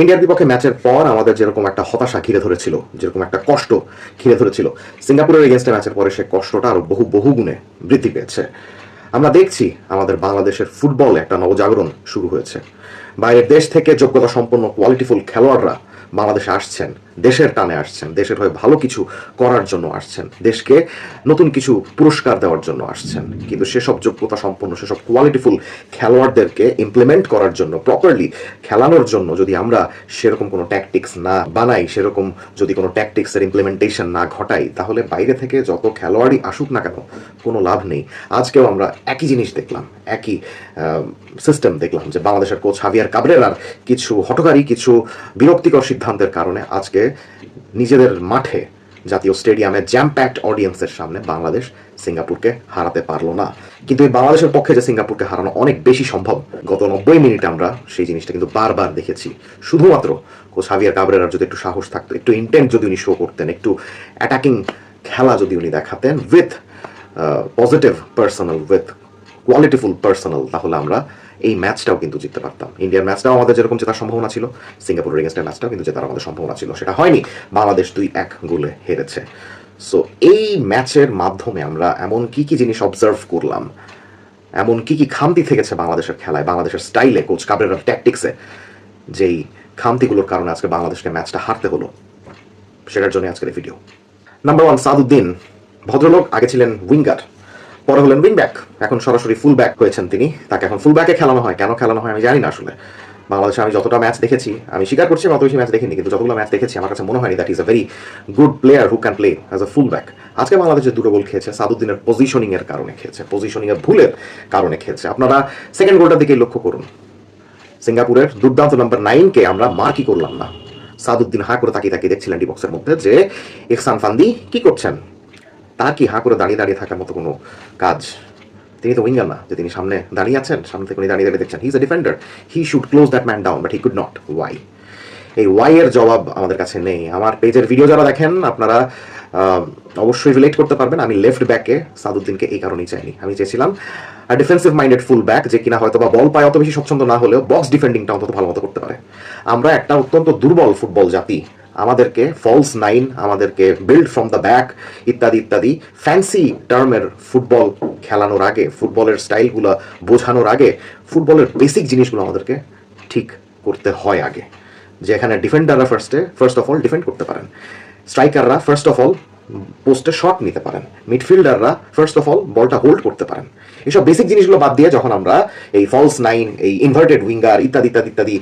ইন্ডিয়ার বিপক্ষে ম্যাচের পর আমাদের যেরকম একটা হতাশা ঘিরে ধরেছিল, যেরকম একটা কষ্ট ঘিরে ধরেছিল, সিঙ্গাপুরের এগেনস্টে ম্যাচের পরে সে কষ্টটা আরও বহু বহু গুণে বৃদ্ধি পেয়েছে। আমরা দেখছি আমাদের বাংলাদেশের ফুটবলে একটা নবজাগরণ শুরু হয়েছে। বাইরের দেশ থেকে যোগ্যতা সম্পন্ন কোয়ালিটিফুল খেলোয়াড়রা বাংলাদেশে আসছেন। দেশের টানে আসছেন, দেশের হয়ে ভালো কিছু করার জন্য আসছেন, দেশকে নতুন কিছু পুরস্কার দেওয়ার জন্য আসছেন। কিন্তু সেসব যোগ্যতা সম্পন্ন, সেসব কোয়ালিটিফুল খেলোয়াড়দেরকে ইমপ্লিমেন্ট করার জন্য প্রপারলি খেলানোর জন্য যদি আমরা সেরকম কোনো ট্যাকটিক্স না বানাই, সেরকম যদি কোনো ট্যাকটিক্সের ইমপ্লিমেন্টেশন না ঘটাই, তাহলে বাইরে থেকে যত খেলোয়াড়ই আসুক না কেন, কোনো লাভ নেই। আজকেও আমরা একই জিনিস দেখলাম, একই সিস্টেম দেখলাম যে বাংলাদেশের কোচ হাভিয়ার কাবরেরার কিছু হটকারী কিছু বিরক্তিকর সিদ্ধান্তের কারণে আজকে নিজেদের মাঠে জাতীয় স্টেডিয়ামে জ্যাম প্যাকড অডিয়েন্সের সামনে বাংলাদেশ সিঙ্গাপুরকে হারাতে পারল না। কিন্তু এই বাংলাদেশের পক্ষে যে সিঙ্গাপুরকে হারানো অনেক বেশি সম্ভব, গত নব্বই মিনিটে আমরা সেই জিনিসটা কিন্তু বারবার দেখেছি। শুধুমাত্র কোচ হাভিয়ার কাবরেরার যদি একটু সাহস থাকতো, একটু ইন্টেন্ট যদি উনি শো করতেন, একটু অ্যাটাকিং খেলা যদি উনি দেখাতেন with positive personal with qualityful personal তাহলে আমরা এই ম্যাচটাও কিন্তু জিততে পারতাম। ইন্ডিয়ার ম্যাচটাও আমাদের যেরকম জেতার সম্ভাবনা ছিল, সিঙ্গাপুরের এগেনস্টের ম্যাচটাও কিন্তু জেতার আমাদের সম্ভাবনা ছিল, সেটা হয়নি। বাংলাদেশ দুই এক গোলে হেরেছে। সো এই ম্যাচের মাধ্যমে আমরা এমন কি কি জিনিস অবজার্ভ করলাম? এমন কি কি খামতি থেকেছে বাংলাদেশের খেলায়, বাংলাদেশের স্টাইলে কোচ কাবরেরার ট্যাকটিক্সে যেই খামতিগুলোর কারণে আজকে বাংলাদেশকে ম্যাচটা হারতে হলো? সেটার জন্য আজকের ভিডিও নাম্বার ওয়ান সাদুদ্দিন, ভদ্রলোক, আগে ছিলেন উইঙ্গার পরে হলেন উইং ব্যাক এখন সরাসরি ফুল ব্যাক হয়েছেন তিনি। তাকে এখন ফুল ব্যাকে খেলানো হয়। কেন খেলানো হয় আমি জানি না আসলে। বাংলাদেশে আমি যতটা ম্যাচ দেখেছি, আমি স্বীকার করছি, অত বেশি ম্যাচ দেখিনি, কিন্তু যতগুলো ম্যাচ দেখেছি, আমার কাছে মনে হয়নি that is a very good player who can play as a full back আজকে বাংলাদেশে দুটো গোল খেয়েছে, সাদুদ্দিনের পজিশনিং এর কারণে খেয়েছে। পজিশনিং এর ভুলের কারণে খেয়েছে। আপনারা সেকেন্ড গোলটার দিকে লক্ষ্য করুন। সিঙ্গাপুরের দুর্দান্ত নাম্বার নাইনকে আমরা মার্কই করলাম না। সাদুদ্দিন হা করে তাকিয়ে তাকিয়ে দেখছিলেন ডি বক্সের মধ্যে যে ইহসান ফান্দি কি করছেন? তার কি হা করে দাঁড়িয়ে দাঁড়িয়ে থাকার মতো কোনো কাজ? তিনি তো উইঙ্গার না, যে তিনি সামনে দাঁড়িয়ে আছেন, সামনে থেকে উনি দাঁড়িয়ে দাঁড়িয়ে দেখছেন। He a defender he should close that man down but he could not why এই ওয়াই এর জবাব আমাদের কাছে নেই। আমার পেজের ভিডিও যারা দেখেন, আপনারা অবশ্যই রিলেট করতে পারবেন। আমি লেফট ব্যাকে সাদুদ্দিনকে এই কারণেই চাইনি। আমি চেয়েছিলাম আর ডিফেন্সিভ মাইন্ডেড ফুল ব্যাক যে কিনা হয়তো বা বল পায় অত বেশি স্বচ্ছন্দ না হলেও বক্স ডিফেন্ডিংটা অন্তত ভালো মতো করতে পারে। আমরা একটা অত্যন্ত দুর্বল ফুটবল জাতি। আমাদেরকে ফলস নাইন আমাদেরকে বিল্ড ফ্রম দ্য ব্যাক ইত্যাদি ইত্যাদি ফ্যান্সি টার্মের ফুটবল খেলানোর আগে ফুটবলের স্টাইলগুলো বোঝানোর আগে ফুটবলের বেসিক জিনিসগুলো আমাদেরকে ঠিক করতে হয় আগে। যেখানে ডিফেন্ডাররা ফার্স্টে ফার্স্ট অফ অল ডিফেন্ড করতে পারেন। স্ট্রাইকাররা ফার্স্ট অফ অল পোস্টে শট নিতে পারেন। মিডফিল্ডাররা ফার্স্ট অফ অল বলটা হোল্ড করতে পারেন। এইসব বেসিক জিনিসগুলো বাদ দিয়ে যখন আমরা এই ফলস নাইন এই ইনভার্টেড উইঙ্গার ইত্যাদি ইত্যাদি ইত্যাদি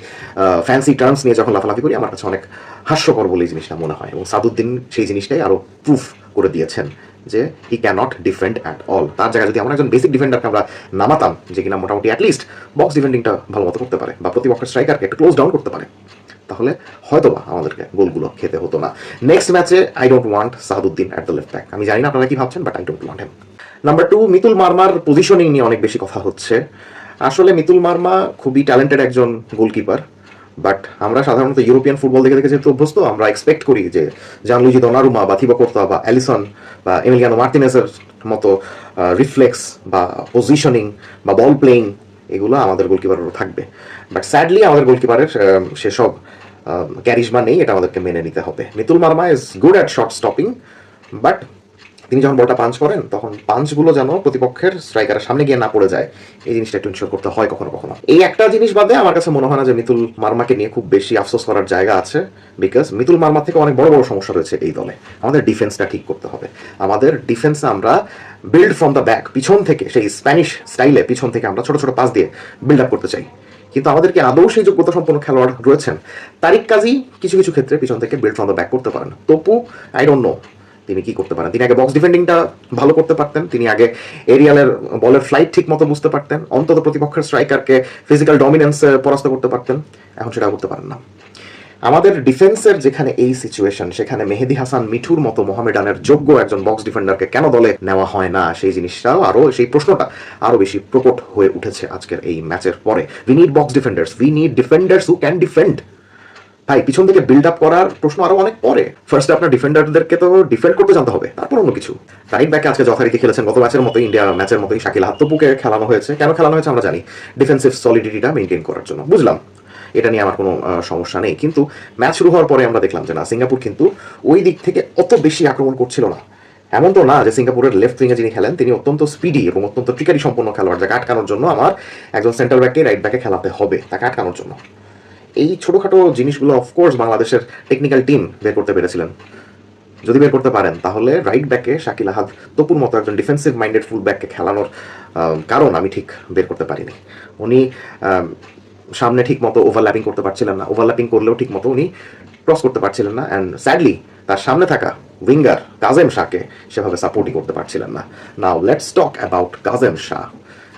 ফ্যান্সি টার্মস নিয়ে যখন লাফালাফি করি, আমার কাছে অনেক হাস্যকর বলে এই জিনিসটা মনে হয়। এবং সাদুদ্দিন সেই জিনিসটাই আরও প্রুফ করে দিয়েছেন যে he cannot defend at all তার জায়গায় যদি আমরা একজন বেসিক ডিফেন্ডারকে আমরা নামাতাম, যে কিনা মোটামুটি অ্যাটলিস্ট বক্স ডিফেন্ডিংটা ভালো মতো করতে পারে, বা প্রতিপক্ষের স্ট্রাইকারকে একটু ক্লোজ ডাউন করতে পারে। তাহলে হয়তো বা আমাদেরকে গোলগুলো খেতে হতো না। নেক্সট ম্যাচে I don't want Sahaduddin at the left back আমি জানি না আপনারা কি ভাবছেন but I don't want him number two Mitul murmur positioning নিয়ে অনেক বেশি কথা হচ্ছে। আসলে মিতুল মার্মা খুবই ট্যালেন্টেড একজন গোলকিপার বাট আমরা সাধারণত ইউরোপিয়ান ফুটবল দেখে দেখে যেহেতু অভ্যস্ত, আমরা এক্সপেক্ট করি যে জানলুজি দনারুমা বা থিবা কোর্তা বা অ্যালিসন বা এমিলিয়ানো মার্টিনেসের মতো রিফ্লেক্স বা পজিশনিং বা বল প্লেইং এগুলো আমাদের গোলকিপারেরও থাকবে। বাট স্যাডলি আমাদের গোলকিপারের সেসব ক্যারিজমা নেই, এটা আমাদেরকে মেনে নিতে হবে। Mitul Marma is good at short stopping but তিনি যখন বলটা পাঞ্চ করেন, তখন পাঞ্চগুলো যেন প্রতিপক্ষের স্ট্রাইকারের সামনে গিয়ে না পড়ে যায়। এই জিনিসটা একটু ইনশোর করতে হয় কখনো কখনো। এই একটা জিনিস বাদে আমার কাছে মনে হয় না যে মিতুল মার্মাকে নিয়ে খুব বেশি আফসোস করার জায়গা আছে বিকজ মিতুল মার্মা থেকে অনেক বড় বড় সমস্যা রয়েছে এই দলে। আমাদের ডিফেন্সটা ঠিক করতে হবে। আমাদের ডিফেন্সে আমরা বিল্ড ফ্রম দ্য ব্যাক পিছন থেকে, সেই স্প্যানিশ স্টাইলে পিছন থেকে আমরা ছোট ছোট পাস দিয়ে বিল্ড আপ করতে চাই। কিন্তু আমাদেরকে আদৌ সেই যোগ্যতা সম্পন্ন খেলোয়াড় রয়েছেন? তারিক কাজী কিছু কিছু ক্ষেত্রে পিছন থেকে বিল্ড ফ্রম দ্য ব্যাক করতে পারেন। তপু আই ডোন্ট নো তিনি কি করতে পারেন? তিনি আগে বক্স ডিফেন্ডিংটা ভালো করতে পারতেন, তিনি আগে এরিয়ালের বলের ফ্লাইট ঠিক মতো বুঝতে পারতেন, অন্তত প্রতিপক্ষের স্ট্রাইকারকে ফিজিক্যাল ডমিনেন্স পরাস্ত করতে পারতেন, এখন সেটা করতে পারেন না। আমাদের ডিফেন্সের যেখানে এই সিচুয়েশন সেখানে মেহেদি হাসান মিঠুর মতো মোহামেডানের যোগ্য একজন বক্স ডিফেন্ডারকে কেন দলে নেওয়া হয় না, সেই জিনিসটাও আরও, সেই প্রশ্নটা আরও বেশি প্রকট হয়ে উঠেছে আজকের এই ম্যাচের পরে। We need box defenders we need defenders who can defend ভাই, পিছন থেকে বিল্ড আপ করার প্রশ্ন আরও অনেক পরে। ফার্স্ট আপনার ডিফেন্ডারদেরকে তো ডিফেন্ড করতে জানতে হবে, তারপর অন্য কিছু। রাইট ব্যাকে আজকে যথারীতি খেলেছেন, গত ম্যাচের মতো ইন্ডিয়া ম্যাচের মতোই শাকিল হাত্তপুকে খেলানো হয়েছে। কেন খেলানো হয়েছে আমরা জানি। ডিফেন্সিভ সলিডিটিটা মেনটেন করার জন্য। বুঝলাম। এটা নিয়ে আমার কোনো সমস্যা নেই। কিন্তু ম্যাচ শুরু হওয়ার পরে আমরা দেখলাম যে না, সিঙ্গাপুর কিন্তু ওই দিক থেকে অত বেশি আক্রমণ করছিল না। এমন তো না যে সিঙ্গাপুরের লেফট উইংয়ে যিনি খেলেন, তিনি অত্যন্ত স্পিডি এবং অত্যন্ত ট্রিকারি সম্পন্ন খেলোয়াড়, যাকে আটকানোর জন্য আমার একজন সেন্ট্রাল ব্যাককে রাইট ব্যাকে খেলাতে হবে, তাকে আটকানোর জন্য। এই ছোটোখাটো জিনিসগুলো অফকোর্স বাংলাদেশের টেকনিক্যাল টিম বের করতে পেরেছিলেন। যদি বের করতে পারেন, তাহলে রাইট ব্যাকে শাকিল আহাদ তপুর মতো একজন ডিফেন্সিভ মাইন্ডেড ফুল ব্যাককে খেলানোর কারণ আমি ঠিক বের করতে পারিনি। উনি সামনে ঠিক মতো ওভারল্যাপিং করতে পারছিলেন না। ওভারল্যাপিং করলেও ঠিক মতো উনি ক্রস করতে পারছিলেন না। অ্যান্ড স্যাডলি তার সামনে থাকা উইঙ্গার কাজেম শাহকে সেভাবে সাপোর্টই করতে পারছিলেন না। Now let's talk about Kazem Shah.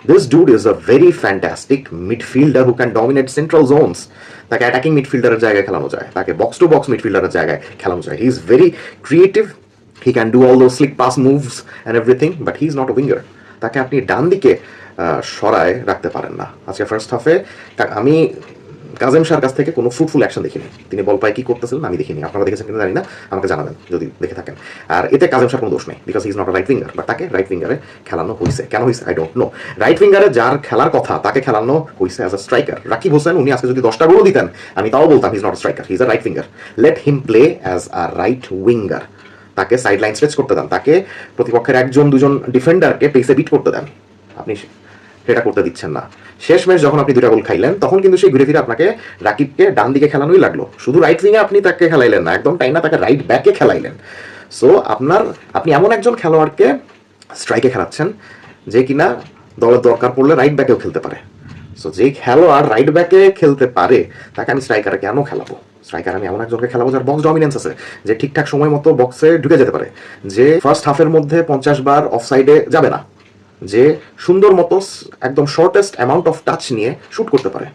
This dude is a very fantastic midfielder who can dominate central zones. তাকে অ্যাটাকিং মিডফিল্ডারের জায়গায় খেলানো যায়। তাকে বক্স টু বক্স মিডফিল্ডারের জায়গায় খেলানো যায়। He is very creative he can do all those slick pass moves and everything but he is not winger তাকে আপনি ডান দিকে সরায় রাখতে পারেন না। আজকে ফার্স্ট হাফে আমি কাজেম শাহর কাছ থেকে কোনো ফ্রুটফুল অ্যাকশন দেখিনি। তিনি বল পায় কি করতেছিলেন আমি দেখিনি। আপনারা দেখেছেন কিনা জানি না, আমাকে জানাবেন যদি দেখে থাকেন। আর এতে কাজেম শাহর কোনো দোষ নেই because is not right winger but তাকে রাইট উইঙ্গারে খেলানো হয়েছে কেন হয়েছে আই ডোন্ট নো রাইট উইঙ্গারে যার খেলার কথা, তাকে খেলানো হয়েছে as a striker Rakib Hossain, উনি আজকে যদি দশটা গোলও দিতেন, আমি তাও বলতাম he's not striker he's a right winger let him play as a right winger তাকে সাইড লাইন স্ট্রেচ করতে দেন। তাকে প্রতিপক্ষের একজন, দুজন ডিফেন্ডারকে পেসে বিট করতে দেন। আপনি সেটা করতে দিচ্ছেন না। শেষ ম্যাচ যখন আপনি দুটা গোল খাইলেন, তখন কিন্তু সেই ঘুরে ফিরে আপনাকে রাকিবকে ডান দিকে খেলানোই লাগল। শুধু রাইট উইংয়ে আপনি তাকে খেলাইলেন না, একদম টাইম না তাকে রাইট ব্যাকে খেলাইলেন। সো আপনার, আপনি এমন একজন খেলোয়াড়কে স্ট্রাইকে খেলাচ্ছেন যে কিনা দলের দরকার পড়লে রাইট ব্যাকেও খেলতে পারে। সো যে খেলোয়াড় রাইট ব্যাকে খেলতে পারে, তাকে আমি স্ট্রাইকারে কেন খেলাবো? স্ট্রাইকার আমি এমন একজনকে খেলাবো যার বক্স ডমিনেন্স আছে, যে ঠিকঠাক সময় মতো বক্সে ঢুকে যেতে পারে, যে ফার্স্ট হাফের মধ্যে পঞ্চাশ বার অফ সাইডে যাবে না। যে সুন্দর মতো একদম শর্টেস্ট অ্যামাউন্ট অফ টাচ নিয়ে শুট করতে পারে।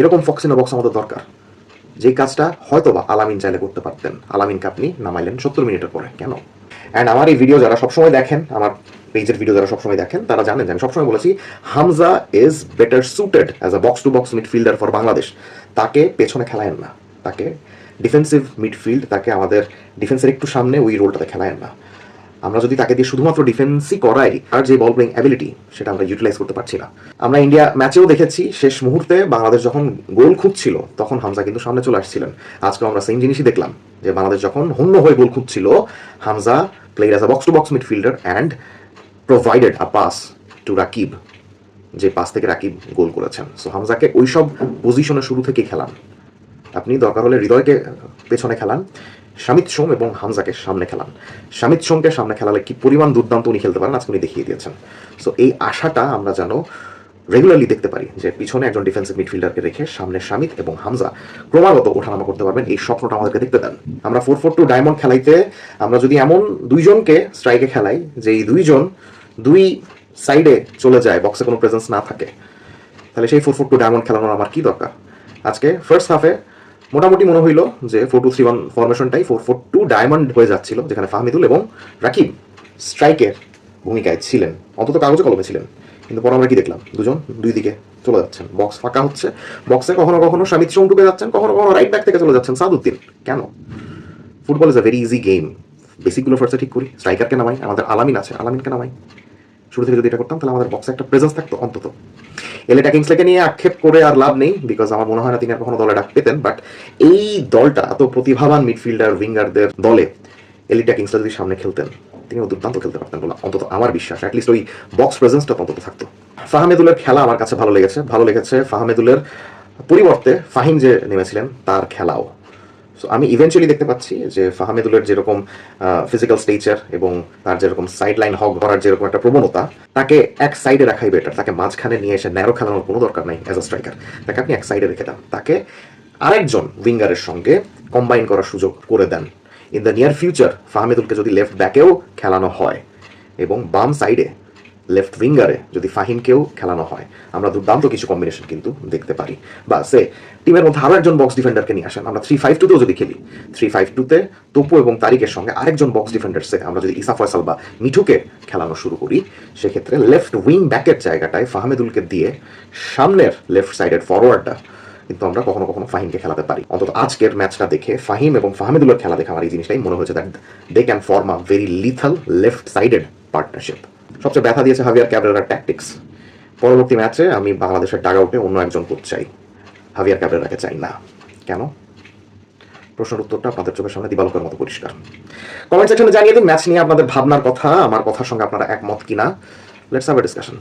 এরকম ফক্সিনো বক্স আমাদের দরকার। যে কাজটা হয়তো বা আলামিন চাইলে করতে পারতেন। আলামিনকে আপনি নামাইলেন সত্তর মিনিটের পরে। কেন? অ্যান্ড আমার এই ভিডিও যারা সবসময় দেখেন, আমার পেজের ভিডিও যারা সবসময় দেখেন, তারা জানেন আমি সবসময় বলেছি, Hamza is better suited as a box to box midfielder for Bangladesh তাকে পেছনে খেলায়েন না। তাকে ডিফেন্সিভ মিডফিল্ড তাকে আমাদের ডিফেন্সের একটু সামনে ওই রোলটাতে খেলায়েন না। আমরা যদি তাকে দিয়ে শুধুমাত্র ডিফেন্সই করাই, আর যে বল প্লেইং অ্যাবিলিটি সেটা আমরা ইউটিলাইজ করতে পারছি না। আমরা ইন্ডিয়া ম্যাচেও দেখেছি, শেষ মুহূর্তে বাংলাদেশ যখন গোল খুঁজছিল, তখন হামজা কিন্তু সামনে চলে আসছিলেন। আজকে আমরা সেম জিনিসই দেখলাম, যে বাংলাদেশ যখন হন্য হয়ে গোল খুঁজছিল, Hamza player as a box to box midfielder and provided a pass to Rakib যে পাস থেকে রাকিব গোল করেছেন। সো হামজাকে ওইসব পজিশনে শুরু থেকে খেলান আপনি দরকার হলে হৃদয়কে পেছনে খেলান। শামিত সোম এবং হামজাকে সামনে খেলান। শামিত সোমকে সামনে খেলালে কি পরিমাণ দুর্দান্ত উনি খেলতে পারেন? আজকে উনি দেখিয়ে দিয়েছেন। সো এই আশাটা আমরা যেন রেগুলারলি দেখতে পারি যে পিছনে একজন ডিফেন্সিভ মিডফিল্ডারকে রেখে সামনে শামিত এবং হামজা ক্রমাগত ওঠানামা করতে পারবেন। এই স্বপ্নটা আমাদেরকে দেখতে দেন। আমরা ফোর ফোর টু ডায়মন্ড খেলাইতে আমরা যদি এমন দুইজনকে স্ট্রাইকে খেলাই যে এই দুইজন দুই সাইডে চলে যায় বক্সে কোনো প্রেজেন্স না থাকে, তাহলে সেই ফোর ফোর টু ডায়মন্ড খেলানোর আমার কি দরকার? আজকে ফার্স্ট হাফে মোটামুটি মনে হইল যে ফোর টু থ্রি ওয়ান ফরমেশনটাই ফোর ফোর টু ডায়মন্ড হয়ে যাচ্ছিল, যেখানে ফাহমিদুল এবং রাকিব স্ট্রাইকের ভূমিকায় ছিলেন। অন্তত কাগজে কলমে ছিলেন। কিন্তু পরে আমরা কি দেখলাম? দুজন দুই দিকে চলে যাচ্ছেন। বক্স ফাঁকা হচ্ছে। বক্সে কখনো কখনো শামিত সোম ঢুকে যাচ্ছেন, কখনো কখনো রাইট ব্যাক থেকে চলে যাচ্ছেন সাদুদ্দিন কেন? Football is a very easy game বেসিকগুলো ফার্স্টে ঠিক করি। স্ট্রাইকারকে নামাই। আমাদের আলামিন আছে। আলামিনকে নামাই। শুরু থেকে যদি এটা করতাম, তাহলে আমাদের বক্সে একটা প্রেজেন্স থাকতো, অন্তত। এলেটা কিংসলেকে নিয়ে আক্ষেপ করে আর লাভ নেই বিকজ আমার মনে হয় না তিনি আর কখনো দলে ডাক পেতেন বাট এই দলটা এত প্রতিভাবান মিডফিল্ডার উইঙ্গারদের দলে এলিটা কিংসলে যদি সামনে খেলতেন, তিনিও দুর্দান্ত খেলতে পারতেন বলে অন্তত আমার বিশ্বাস অ্যাটলিস্ট ওই বক্স প্রেজেন্সটা অন্তত থাকতো। ফাহমেদুলের খেলা আমার কাছে ভালো লেগেছে ভালো লেগেছে ফাহমেদুলের পরিবর্তে ফাহিম যে নেমেছিলেন, তার খেলাও। সো আমি ইভেন্চুয়ালি দেখতে পাচ্ছি যে ফাহামেদুলের যেরকম ফিজিক্যাল স্টেচার এবং তার যেরকম সাইড লাইন হক ধরার যেরকম একটা প্রবণতা, তাকে এক সাইডে রাখাই বেটার তাকে মাঝখানে নিয়ে এসে ন্যারো খেলানোর কোনো দরকার নাই অ্যাজ আ স্ট্রাইকার তাকে আপনি এক সাইডে রেখে দেন। তাকে আরেকজন উইঙ্গারের সঙ্গে কম্বাইন করার সুযোগ করে দেন। ইন দ্য নিয়ার ফিউচার ফাহমেদুলকে যদি লেফট ব্যাকেও খেলানো হয় এবং বাম সাইডে লেফট উইঙ্গারে যদি ফাহিমকেও খেলানো হয়। আমরা দুর্দান্ত কিছু কম্বিনেশন কিন্তু দেখতে পারি। বা সে টিমের মধ্যে আরও একজন বক্স ডিফেন্ডারকে নিয়ে আসেন। আমরা থ্রি ফাইভ টুতেও যদি খেলি থ্রি ফাইভ টুতে তপু এবং তারিকের সঙ্গে আরেকজন বক্স ডিফেন্ডারসে আমরা যদি ইসা ফয়সাল বা মিঠুকে খেলানো শুরু করি, সেক্ষেত্রে লেফট উইং ব্যাকের জায়গাটায় ফাহমেদুলকে দিয়ে সামনের লেফট সাইডের ফরওয়ার্ডটা কিন্তু আমরা কখনো কখনো ফাহিমকে খেলাতে পারি। অন্তত আজকের ম্যাচটা দেখে ফাহিম এবং ফাহমেদুলের খেলা দেখে আমার এই জিনিসটাই মনে হয়েছে that they can form a very lethal left sided partnership সবচেয়ে ব্যথা দিয়েছে হাভিয়ার ক্যাবরেরার ট্যাকটিক্স পরবর্তী ম্যাচে আমি বাংলাদেশের ডাগ আউটে অন্য একজন কোচ চাই। হাভিয়ার ক্যাবরেরাকে চাই না। কেন? প্রশ্নের উত্তরটা আপনাদের চোখের সামনে দিবালকের মতো পরিষ্কার। কমেন্ট সেকশনে জানিয়ে দিন ম্যাচ নিয়ে আপনাদের ভাবনার কথা, আমার কথার সঙ্গে আপনারা একমত কিনা। Let's have a discussion